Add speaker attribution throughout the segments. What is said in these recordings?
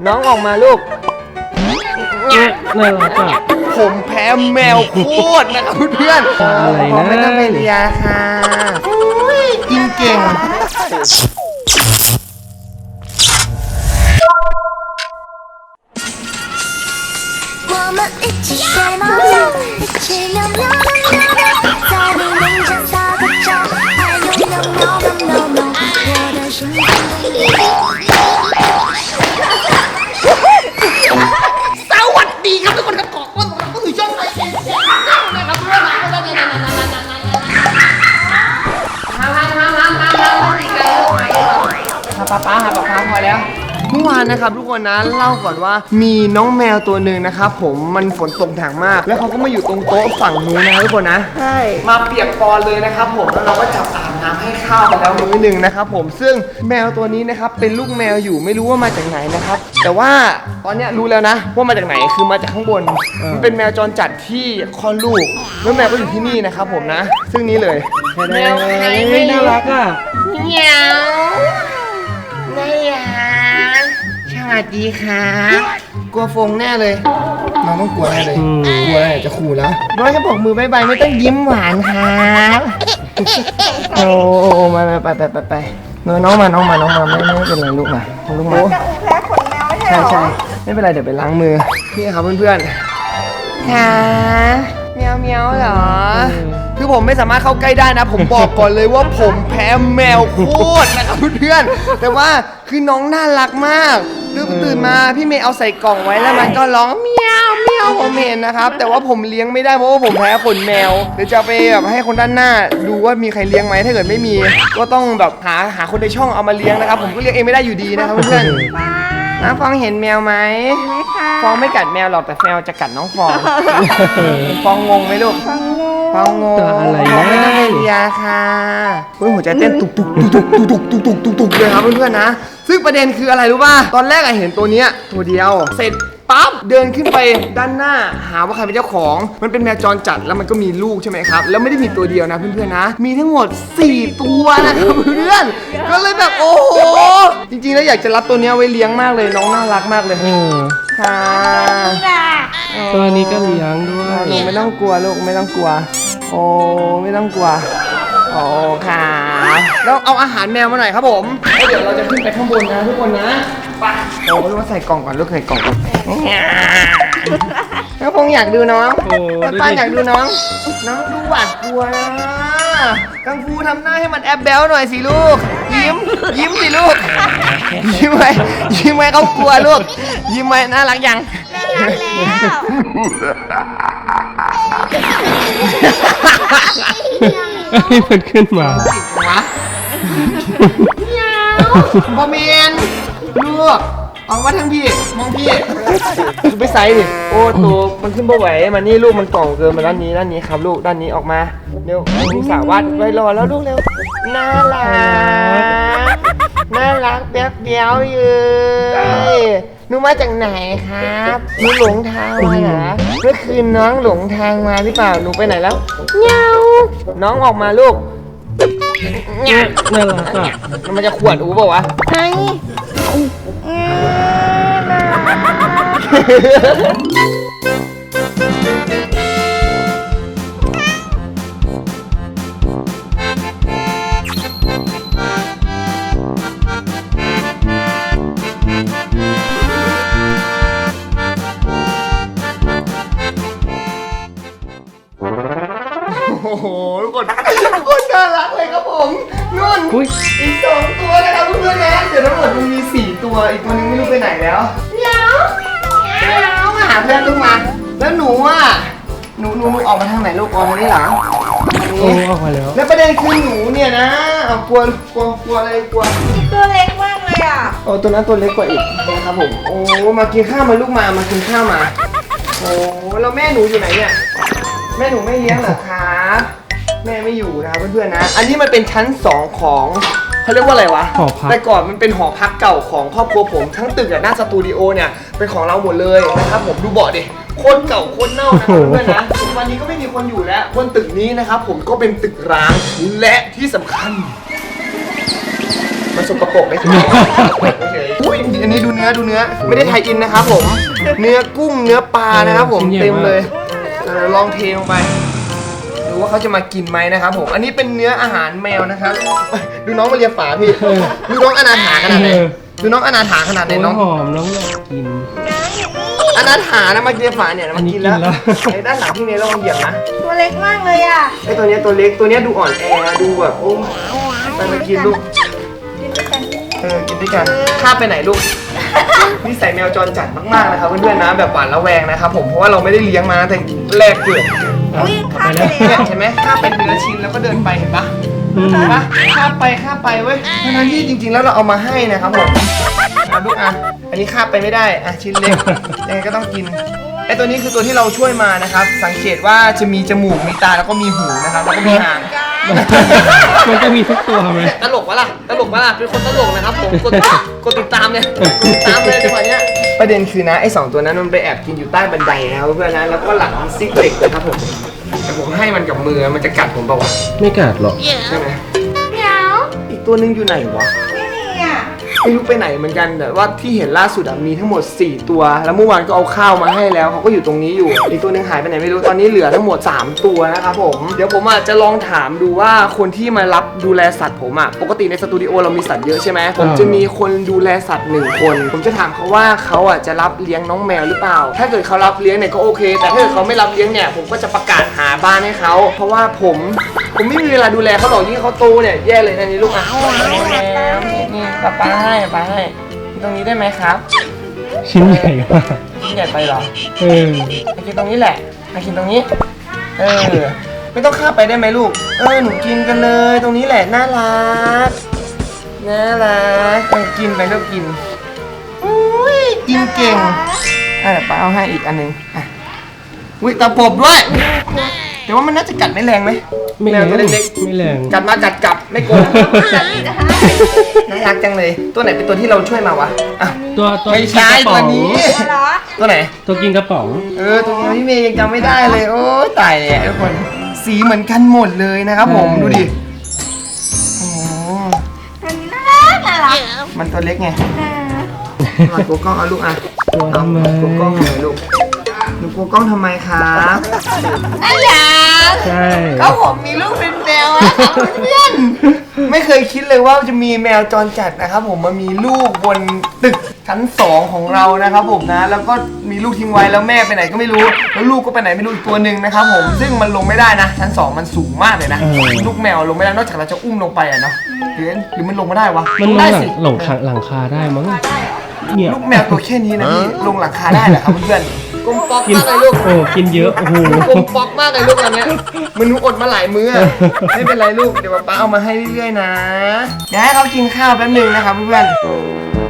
Speaker 1: น้องออกมาลูก
Speaker 2: น่ารักอ่ะ
Speaker 1: ผมแพ้แมวโคตรนะครับเพื่อนๆ
Speaker 2: อะไรนะ
Speaker 1: ผมไม่ต้องไปเลียค่ะกินเก่ง
Speaker 3: 我们一起学猫叫，一起喵喵喵喵喵，在你脸上撒个娇，还有喵喵喵喵喵，我的心
Speaker 1: นนะครับทุกคนนะเล่าก่อนว่ามีน้องแมวตัวหนึ่งนะครับผมมันฝนตกหนักมาก แล้วเขาก็มาอยู่ตรงโต๊ะฝั่งนู้นนะทุกคนนะ
Speaker 4: ใช่
Speaker 1: มาเปียกปอนเลยนะครับผมแล้วเราก็จับอาบน้ำให้ข้าวไปแล้วมื้อหนึ่งนะครับผมซึ่งแมวตัวนี้นะครับเป็นลูกแมวอยู่ไม่รู้ว่ามาจากไหนนะครับ แต่ว่าตอนเนี้ยรู้แล้วนะว่ามาจากไหนคือมาจากข้างบนมันเป็นแมวจรจัดที่คลอดลูกแล้วแมวก็อยู่ที่นี่นะครับผมนะ ซึ่งนี้เลย
Speaker 2: แมวใครไม่น่ารักอะ
Speaker 5: เหงาไม่อยากส วัสดีค่ะ
Speaker 1: กลัวฟงแน่เลย น้องต้องกลัวแน่เลย
Speaker 2: อืม
Speaker 1: กลัวแน่จะขู่แล้ว
Speaker 5: น้อยจะบอกมือบายบายไม่ต้องยิ้มหวานครับ
Speaker 1: โอ้มาไปไปไปไปน้องมา น้องมา น้องมา ไม่ไม่เป็นไรลูกมาลูกมา
Speaker 4: จะอูแพ้ขนแมวไม่ใช่
Speaker 1: ใช่
Speaker 4: เหรอ
Speaker 1: ใช่ไม่เป็นไรเดี๋ยวไปล้างมือนี่ครับเพื่อนๆค่ะเมียวเมียวเหรอ คือผมไม่สามารถเข้าใกล้ได้นะ ผมบอกก่อนเลยว่าผมแพ้แมวโคตรนะครับเพื่อนๆ แต่ว่าคือน้องน่ารักมาก ตื่นตื่นมาพี่เมย์เอาใส่กล่องไว้แล้วมันก็ร้องเมียวเมียวผมเห็นนะครับ แต่ว่าผมเลี้ยงไม่ได้เพราะว่าผมแพ้ขนแมวเดี๋ยวจะเอาไปแบบให้คนด้านหน้า ดูว่ามีใครเลี้ยงไหมถ้าเกิดไม่มี ก็ต้องแบบหาหาคนในช่องเอามาเลี้ยงนะครับ ผมก็เลี้ยงเองไม่ได้อยู่ดีนะครับเพื่อนๆ น้าฟองเห็นแมวไหม
Speaker 4: ไหมคะ
Speaker 1: ฟองไม่กัดแมวหรอกแต่แมวจะกัดน้องฟอง ฟองงงไหมลูก
Speaker 4: ฟังงู
Speaker 1: ฟองงง
Speaker 2: ตัวอะไร
Speaker 1: ฟองไม่ได้
Speaker 2: นะ
Speaker 1: ให้ยาค่ะเฮ้ยหัวใจเต้นตุกตุกตุกตุกตุกตุกตุกตุกตุกเลยครับเพื่อนๆนะ ซึ่งประเด็นคืออะไรรู้ป่ะ ตอนแรกอะเห็นตัวเนี้ยตัวเดียว เสร็จปั๊บเดินขึ้นไปด้านหน้า หาว่าใครเป็นเจ้าของ มันเป็นแมวจรจัดแล้วมันก็มีลูกใช่ไหมครับ แล้วไม่ได้มีตัวเดียวนะเพื่อนๆนะ มีทั้งหมด 4 ตัวนะครับเพื่อนๆก็เลยแบบโอ้โหจริงๆแล้วอยากจะรับตัวเนี้ยไว้เลี้ยงมากเลยน้องน่ารักมากเลย
Speaker 2: เออ
Speaker 1: ค่ะ
Speaker 2: ตัวนี้ก็เลี้ยงด้วย
Speaker 1: หนูไม่ต้องกลัวลูกไม่ต้องกลัว โอ้ไม่ต้องกลัว โอ้ค่ะแล้วเอาอาหารแมวมาหน่อยครับผมแล้วเดี๋ยวเราจะขึ้นไปข้างบนนะทุกคนนะไปโอ้ลูกมาใส่กล่องก่อนลูกใส่กล่องก่อนแล้วพงอยากดูน้อง
Speaker 2: โอ้
Speaker 1: แล้วป้าอยากดูน้อง น้องดูหวาดกลัวนะกังฟูทำหน้าให้มันแอบแบลหน่อยสิลูก ยิ้ม ยิ้มสิลูก ยิ้มไว้ยิ้มไว้เขากลัวลูก ยิ้มไว้น่ารักยัง
Speaker 4: รักแล้ว
Speaker 2: ให้มันขึ้นมา
Speaker 1: วะบอมเมนลูกออกมาทางพี่ มองพี่ไปไซส์ดิโอ้ตัวมันขึ้นบ่ไหวมันนี่ลูกมันกล่องเกินมาด้านนี้ด้านนี้ครับลูกด้านนี้ออกมาเร็วมีสาวาดไว้รอแล้วลูกเร็วน่ารักน่ารักแป๊บเดียวอยู่ หนูมาจากไหนครับหนูหลงทางมาเหรอเมื่อคืนน้องหลงทางมาหรือเปล่าหนูไปไหนแล้วเงาน้องออกมาลูก
Speaker 2: น่ารักอะ
Speaker 1: มันจะขวดอูเปล่าวะ
Speaker 4: ไอ้
Speaker 1: โอ้โหทุกคนทุกคนน่ารักเลยครับผมนุ่น
Speaker 2: อุ้ย
Speaker 1: อีกสองตัวนะครับเพื่อนๆนะเดี๋ยวทั้งหมดมันมีสี่ตัวอีกตัวนึงไม่รู้ไปไหนแล้วเมียวเมียวมาหาเพื่อนลูกมาแล้วหนูอะหนูหนูหนูออกมาทางไหนลูกออกมาได้หลัง
Speaker 2: โอ้ออกมาแล้ว
Speaker 1: แล้วประเด็นคือหนูเนี่ยนะเอากลัวกลัวกลัวอะไรกลัว
Speaker 4: ตัวเล็กมากเลยอะ
Speaker 1: โอ้ตัวนั้นตัวเล็กกว่าอีกนะครับผม โอ้ มากินข้าวมาลูกมา มากินข้าวมา โอ้ แล้วแม่หนูอยู่ไหนเนี่ย แม่หนูไม่เลี้ยงเหรอครับแม่ไม่อยู่นะครับเพื่อนๆนะ อันนี้มันเป็นชั้นสองของเขาเรียกว่าอะไรวะ
Speaker 2: หอพัก
Speaker 1: แต่ก่อนมันเป็นหอพักเก่าของครอบครัวผม ทั้งตึกอะหน้าสตูดิโอเนี่ยเป็นของเราหมดเลยนะครับผมดูเบาะดิโคนเก่าโคนเน่านะครับเพื่อนๆนะวันนี้ก็ไม่มีคนอยู่แล้วบนตึกนี้นะครับผมก็เป็นตึกร้างและที่สำคัญ มันมันสกปรกไม่ใช่เฉยๆอุ้ยอันนี้ดูเนื้อดูเนื้อ ไม่ได้ไทยอินนะครับผม เนื้อกุ้งเนื้อปลานะครับผมเต็มเลย เออลองเทลงไปดูว่าเขาจะมากินไหมนะครับผมอันนี้เป็นเนื้ออาหารแมวนะครับ ดูน้องมาเรียฝาพี่ดูน้องอนาถาขนาดไหน
Speaker 2: เออ
Speaker 1: ดูน้องอนาถาขนาดไหน
Speaker 2: โอ้ย
Speaker 1: น้อง
Speaker 2: หอมน้องอยากกิน
Speaker 1: อนาถานะมาเรียฝาเนี่ยมากินแล้ว
Speaker 2: อันนี้กินแล้ว
Speaker 1: ไอ้ด้านหลังพี่เมย์ระวังเหยียบนะ
Speaker 4: ตัวเล็กมากเลยอะ
Speaker 1: ไอ้ตัวเนี้ยตัวเล็กตัวเนี้ยดูอ่อนแอดูแบบโอ้ไปไปกินลูกเออกินด้วยกันข้ามไปไหนลูก นิสัยแมวจรจัดมากๆนะครับเพื่อนๆนะแบบหวานระแวงนะครับผมเพราะว่าเราไม่ได้เลี้ยงมาตั้งแต่แรกเกิด
Speaker 4: อุ้ยข้ามไป
Speaker 1: เนี่
Speaker 4: แล้
Speaker 1: ยว เห็นไหมข้ามไปเนื้อชิ้นแล้วก็เดินไปเห็นปะ
Speaker 2: อืม
Speaker 1: เห็นปะข้ามไปข้ามไปเว้ยทั้งๆที่จริง ๆ แล้วเราเอามาให้นะครับผมเอาลูกอะอันนี้ข้ามไปไม่ได้อะชิ้นเล็กยังไงก็ต้องกินไอตัวนี้คือตัวที่เราช่วยมานะครับ สังเกตว่าจะมีจมูกมีตาแล้วก็มีหูนะครับแล้วก็มีหาง
Speaker 2: มันจะมีทุกตัวไหม
Speaker 1: ตลกวะล่ะ ตลกวะล่ะ เป็นคนตลกนะครับผม กดกดติดตามเนี่ยกดติดตามเลยจังหวะเนี้ย ประเด็นคือนะไอ้สองตัวนั้นมันไปแอบกินอยู่ใต้บันไดนะครับเพื่อนนะ แล้วก็หลังซิกเหล็กนะครับผมแต่ผมให้มันกับมือมันจะกัดผมเปล่าวะ
Speaker 2: ไม่กัดหรอก
Speaker 1: ใช่ไหมอีกตัวหนึงอยู่ไหนวะ
Speaker 4: ไม่มีอะ
Speaker 1: ไม่รู้ไปไหนเหมือนกันแต่ว่าที่เห็นล่าสุดอะมีทั้งหมด 4 ตัว แล้วเมื่อวานก็เอาข้าวมาให้แล้วเขาก็อยู่ตรงนี้อยู่ อีกตัวหนึงหายไปไหนไม่รู้ตอนนี้เหลือทั้งหมด 3 ตัวนะครับผมเดี๋ยวผมอาจจะลองถามดูว่าคนที่มารับดูแลสัตว์ผมอะปกติในสตูดิโอเรามีสัตว์เยอะใช่ไหมผมจะมีคนดูแลสัตว์หนึ่งคน ผมจะถามเขาว่าเขาอะจะรับเลี้ยงน้องแมวหรือเปล่า ถ้าเกิดเขารับเลี้ยงเนี่ยก็โอเค แต่ถ้าเกิดเขาไม่รับเลี้ยงเนี่ยผมก็จะประกาศหาบ้านให้เขาเพราะว่าผม ผมไม่มีเวลาดูแลเขาหรอกยิ่งเขาโตเนี่ยแย่เลยนะนี่ลูกอะแล้วนี่ ป้าป้าให้ป้าให้ตรงนี้ได้ไหมครับ
Speaker 2: ชิ้นใหญ่มาก
Speaker 1: ใหญ่ไปเหรอ
Speaker 2: เออ
Speaker 1: มากินตรงนี้แหละมากินตรงนี้ เออ ไม่ต้องข้ามไปได้ไหมลูก เออหนูกินกันเลย ตรงนี้แหละน่ารักน่ารักเออกินไปลูกกินอุ้ยกินเก่งอะเดี๋ยวป้าเอาให้อีกอันหนึงอะอุ้ยตะปบด้วยแต่ว่ามันน่าจะกัดไม่แรงไหม
Speaker 2: ไม่
Speaker 1: แม
Speaker 2: แร
Speaker 1: ว
Speaker 2: ง
Speaker 1: ตัวเล็ก
Speaker 2: ไม่แรง
Speaker 1: ๆกัดมากัดกลับไม่โกง น่ารักจังเลย ตัวไหนเป็นตัวที่เราช่วยมาวะอะ
Speaker 2: ตัวตัว
Speaker 1: ไม่ใช่
Speaker 2: กินกระป๋
Speaker 1: ตั
Speaker 2: อ
Speaker 1: ว
Speaker 2: ง
Speaker 1: นี้
Speaker 4: เหรอ
Speaker 1: ตัวไหน
Speaker 2: ตัวกินกระป๋อง
Speaker 1: เออตรงนี้พี่เมย์ยังจำไม่ได้เลย โอ้ยตายเลยทุกคน สีเหมือนกันหมดเลยนะครับผม
Speaker 2: ใช่
Speaker 1: ดูดิ โอ้โห
Speaker 4: มันน่ารักน่ารัก
Speaker 1: มันตัวเล็กไง
Speaker 4: เออ
Speaker 1: เอากลัวกล้องเอาลูกอะ
Speaker 2: ตัว
Speaker 1: เอา
Speaker 2: ทำไม
Speaker 1: กลัวกล้องทำไมลูก หนูกลัวกล้องทำไมครับ
Speaker 4: อะไร
Speaker 2: ใช่
Speaker 1: ก็ผมมีลูกเป็นแมวอะครับเพื่อนไม่เคยคิดเลยว่าจะมีแมวจรจัดนะครับผมมามีลูกบนตึกชั้นสองของเรานะครับผมนะ แล้วก็มีลูกทิ้งไว้แล้วแม่ไปไหนก็ไม่รู้แล้วลูกก็ไปไหนไม่รู้อีกตัวหนึ่งนะครับผมซึ่งมันลงไม่ได้นะ ชั้นสองมันสูงมากเลยนะ
Speaker 2: เออ
Speaker 1: ลูกแมวลงไม่ได้นอกจากเราจะอุ้มลงไปอะเนาะหรือหรือมันลงไม่ได้วะ
Speaker 2: มันลง
Speaker 1: ได้
Speaker 2: หลัง
Speaker 1: สิ
Speaker 2: หลงคาหลังคาได้มั้งเนี่ย
Speaker 1: ลูกแมวตัวแค่นี้นะพี่ลงหลังคาได้เหรอครับเพื่อนๆ กลมป๊อก
Speaker 2: กิน
Speaker 1: มากเลยลูก
Speaker 2: โอ้กินเยอะโอ้โห
Speaker 1: กลมป๊อกมากเลยลูกตอนเนี้ยมันหนูอดมาหลายมื้ออะไม่เป็นไรลูกเดี๋ยวป๊าเอามาให้เรื่อยๆนะเดี๋ยวให้เขากินข้าวแป๊บนึงนะครับเพื่อนๆ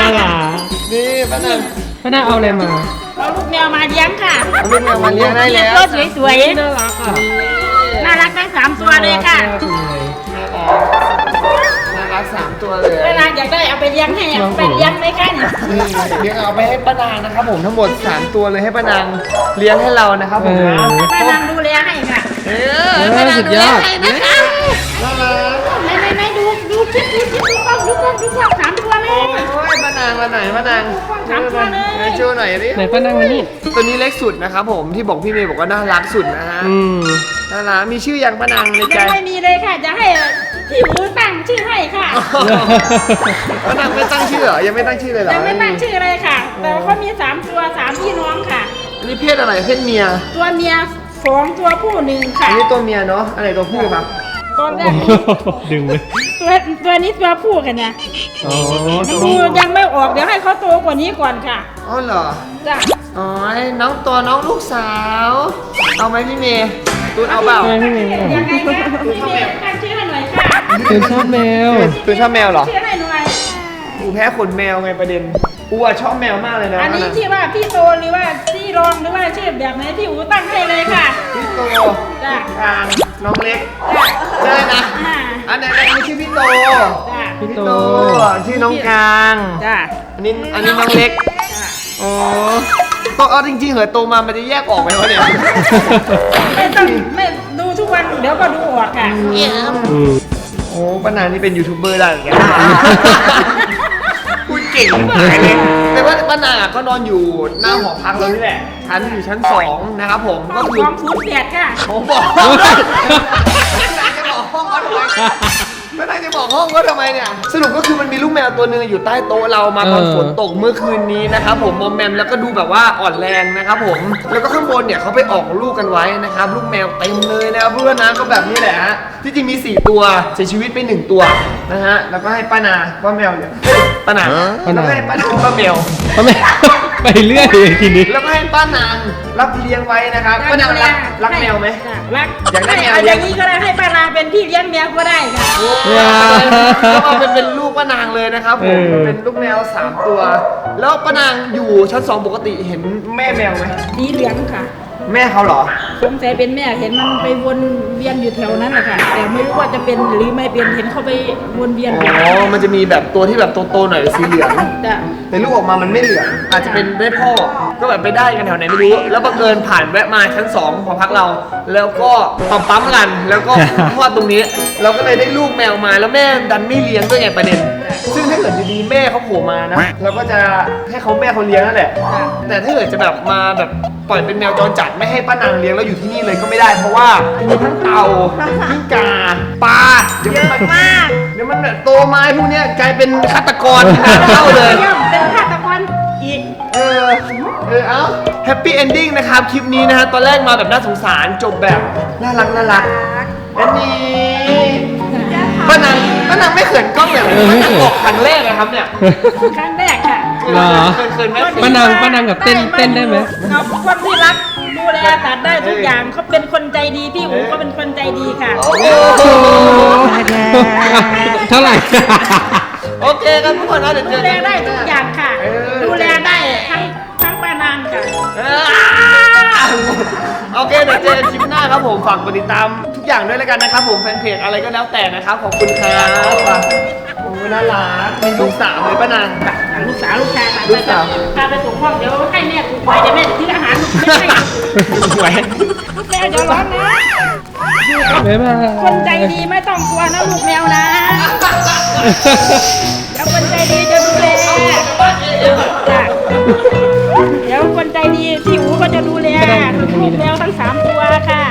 Speaker 2: น่ารัก
Speaker 1: นี่ป้านัน
Speaker 2: ป้าน่าเอาอะไรมา
Speaker 6: เอาลูกแมวมาเลี้ยงค่ะ
Speaker 1: เอาลูกแมวมาเลี้ยงได้แล้ว
Speaker 6: ตัวสวย
Speaker 2: น่ารักอะ
Speaker 6: ๆน่ารักทั้งสามตัวเลยค่ะ
Speaker 2: น่ารักเลย
Speaker 1: น่ารักสามตัวเลย
Speaker 6: เวลาอยากได้เอาไปเลี้ยงให้เอาไปเลี้ยงไหมคะเนี่ย
Speaker 1: นี่เลี้ยงเอาไปให้ป้านางนะครับผมทั้งหมด3ตัวเลยให้ป้านางเลี้ยงให้เรานะครับผมนะ
Speaker 6: แม่นางดูแลให้ค่ะ
Speaker 1: เอ
Speaker 2: เอ
Speaker 1: อ
Speaker 2: อ
Speaker 1: ป้านาง
Speaker 2: สุด
Speaker 1: ดู
Speaker 2: ย
Speaker 1: แล
Speaker 2: อด
Speaker 1: ให้นะคะน่ารัก
Speaker 6: ไม่ไม่ไม่ดูดูคลิปดูคลิปดูกล้องดูกล้องดูกล้องสามตัวเล ย
Speaker 1: โอ้ยป้านางมาไหนป้านาง
Speaker 6: สามตัวเลย
Speaker 1: ไหนโชว์หน่อยดิ
Speaker 2: ไหนป้านั่งมานี่
Speaker 1: ตัวนี้เล็กสุดนะครับผมที่บอกพี่เมย์บอกว่าน่ารักสุดนะฮะ
Speaker 2: อืม
Speaker 1: น่ารักมีชื่อยังป้านางในใจ
Speaker 6: ยังไม่มีเลยค่ะ จะให้พี่หูตั้งชื่อให้ค่ะ
Speaker 1: ป้านางไม่ตั้งชื่อเหรอยังไม่ตั้งชื่อเลยเหรอ
Speaker 6: ยังไม่ตั้งชื่อเลยค่ะ แต่เขามีสามตัวสามพี่น้องค่ะ
Speaker 1: อันนี้เพศอะไรเพศเมีย
Speaker 6: ตัวเมียสองตัวผู้หนึ่ง
Speaker 1: อั
Speaker 6: ค่ะ
Speaker 1: นนี้ตัวเมียเนาะอะไรตัวผู้ครับ
Speaker 6: ตอนแรก
Speaker 2: ดึงเลย
Speaker 6: ตัวตัวนี้ตัวผู้กันเนี่ย
Speaker 2: อ๋อ
Speaker 6: ดูยังไม่ออกเดี๋ยวให้เขาโตกว่านี้ก่อนค่ะ
Speaker 1: อ๋อเหรอ
Speaker 6: จ้ะ
Speaker 1: อ๋อไอ้น้องตัวน้องลูกสาว เอาไหมพี่เมย์ตูนเอาเปล่า
Speaker 2: ไม่ไม่ไม่
Speaker 6: ยังไงคะพี่เมย์ตั้งชื่อให้หน่อยค่ะ
Speaker 2: คือชอบแมว
Speaker 1: ตูนชอบแมวเหรอ
Speaker 6: ชื่อให้หน่อย
Speaker 1: อูแพ้ขนแมวไงประเด็นอูอะชอบแมวมากเลยนะ
Speaker 6: อันนี้ชื่อว่าพี่โตหรือว่าพี่รองหรือว่าชื่อแบบไหนพี่อูตั้งให้เลยค่ะ
Speaker 1: พี่โต
Speaker 6: จ้ะ
Speaker 1: กลาง น้องเล็กใช่นะอันไหนอันนี้ชื่อพี่โต
Speaker 2: พี่โต
Speaker 1: ชื่อน้องกลาง
Speaker 6: จ้า
Speaker 1: อันนี้อันนี้น้องเล็กอ๋อโตเอาจริงๆเหรอโตมามันจะแยกออกไหมวะเนี่ย
Speaker 6: ไม่ต้องไม่ดูทุกวันเดี๋ยวก็ดูออกค่ะ
Speaker 2: อืม
Speaker 1: โอ้ป้านางนี่เป็นยูทูบเบอร์ได้เหมือนกันพูด เก่งมากเลยแต่ว่าป้านางอะก็นอนอยู่หน้าหอพักเรานี่แหละชั้นอยู่ชั้นสองนะครับผมก็คือ
Speaker 6: ความฟูดแดดค่ะ
Speaker 1: ผมบอกห้องด้วยป้านางจะบอกห้องก็ทำไม ป้านางจะบอกห้องก็ทำไมเนี่ย สรุปก็คือมันมีลูกแมวตัวหนึงอยู่ใต้โต๊ะเรามาตอนฝนตกเมื่อคืนนี้นะครับผมมอมแมมแล้วก็ดูแบบว่าอ่อนแรงนะครับผม แล้วก็ข้างบนเนี่ยเขาไปออกลูกกันไว้นะครับ ลูกแมวเต็มเลยนะครับเพื่อนนะก็แบบนี้แหละฮะที่จริงมี 4 ตัวเสียชีวิตไป 1 ตัวนะฮะแล้วก็ให้ป้านาว่าแมวเนี่ยเอ้ยป้านาแล้วก็ให้ป้านาว่าแมว
Speaker 2: ทำไม ไปเรื่อยเลยทีนี้
Speaker 1: แล้วก็ให้ป้านางรับเลี้ยงไว้นะครับป้านางรักรักแมวไหม
Speaker 6: รัก
Speaker 1: อยากได้แมว
Speaker 6: เอาอย่างนี้ก็ได้ให้ป้านางเป็นพี่เลี้ยงแมวก็ได้ค่ะ
Speaker 2: ว้าว
Speaker 1: ก็เอาเป็นเป็นลูกป้านางเลยนะครับผม
Speaker 2: เออ
Speaker 1: เป็นลูกแมวสามตัว แล้วป้านางอยู่ชั้นสองปกติเห็นแม่แมวไหม
Speaker 6: สีเหลืองค่ะ
Speaker 1: แม่เขาเหรอ
Speaker 6: สงสัยเป็นแม่เห็นมันไปวนเวียนอยู่แถวนั้นแหละค่ะ แต่ไม่รู้ว่าจะเป็นหรือไม่เป็นเห็นเขาไปวนเวียน
Speaker 1: อ๋
Speaker 6: อยู่
Speaker 1: อ มันจะมีแบบตัวที่แบบโตๆหน่อยสีเหลือง
Speaker 6: จ้ะ
Speaker 1: แต่ลูกออกมามันไม่เหลือง อาจจะเป็นแม่พ่อ ก็แบบไปได้กันแถวไหนไม่รู้ แล้วบังเอิญผ่านแวะมาชั้นสองของพักเรา แล้วก็ปั๊มปั๊มกัน แล้วก็คลอดตรงนี้ เราก็เลยได้ลูกแมวมา แล้วแม่ดันไม่เลี้ยงด้วยไงประเด็น ซึ่งถ้าเกิดดีๆแม่เขาโผล่มานะเราก็จะให้เขาแม่เขาเลี้ยงนั่นแหละ แต่ถ้าเกิดจะแบบมาแบบปล่อยเป็นแมวจรจัดไม่ให้ป้านางเลี้ยงแล้วอยู่ที่นี่เลยก็ไม่ได้ เพราะว่ามีทั้งเต่ากิ้งก่าปลาเยอะมากเดี๋ยวมันแบบโตมาไอ้พวกเนี้ยกลายเป็นฆาตกรเข้าเลย
Speaker 6: เยี่ยมเป็นฆาตกรอีก
Speaker 1: เออ เออ เอ้าแฮปปี้เอนดิ้งนะครับ คลิปนี้นะฮะ ตอนแรกมาแบบน่าสงสาร จบแบบ น่ารัก น่ารักอันนี้ ป้านางป้านางไม่เขินกล้องแบบป้านางออกครั้งแรกนะครับเนี่ย
Speaker 6: ครั้งแรกค่ะ
Speaker 2: เหรอ
Speaker 1: เขินเขินไหม
Speaker 2: ป้านางป้านางกับเต้นเต้นได้ไหม
Speaker 6: เขาคนที่รักดูแลตัดได้ทุกอย่างเขาเป็นคนใจดีพี่อูก็เป็นคนใจดีค่ะ
Speaker 1: โอ้โห
Speaker 2: เท่าไหร่
Speaker 1: โอเคครับทุกคนนะเดี๋ยวเจ
Speaker 6: ดู
Speaker 1: อ
Speaker 6: แล
Speaker 1: กัน
Speaker 6: ได้ทุกอย่างค่ะ
Speaker 1: เออ
Speaker 6: ดูแลได้ทั้งทั้งป้านางค่ะ
Speaker 1: เออ โอเคเดี๋ยวเจอกันคลิปหน้าครับผมฝากกดติดตามทุกอย่างด้วยแล้วกันนะครับผมแฟนเพจอะไรก็แล้วแต่นะครับขอบคุณครับโอ้น่ารักมีลูกสาวเลยป้านาง
Speaker 6: ลูกสาวลูกชายค่ะ
Speaker 1: ลูกสาว
Speaker 6: พาไปส่งห้องเดี๋ยวให้แม่ถูกหวยเดี๋ยวแม่จะซื้ออาหารไม่ให้
Speaker 1: สวย
Speaker 6: แม่เดี๋ยวร้อนนะ
Speaker 2: บ๊ายบาย
Speaker 6: คนใจดีไม่ต้องกลัวนะลูกแมวนะเดี๋ยวคนใจดีจะดูแลจ้ะเดี๋ยวคนใจดีพี่อู ก็จะดูแลลูกแมวทั้งสามตัวค่ะ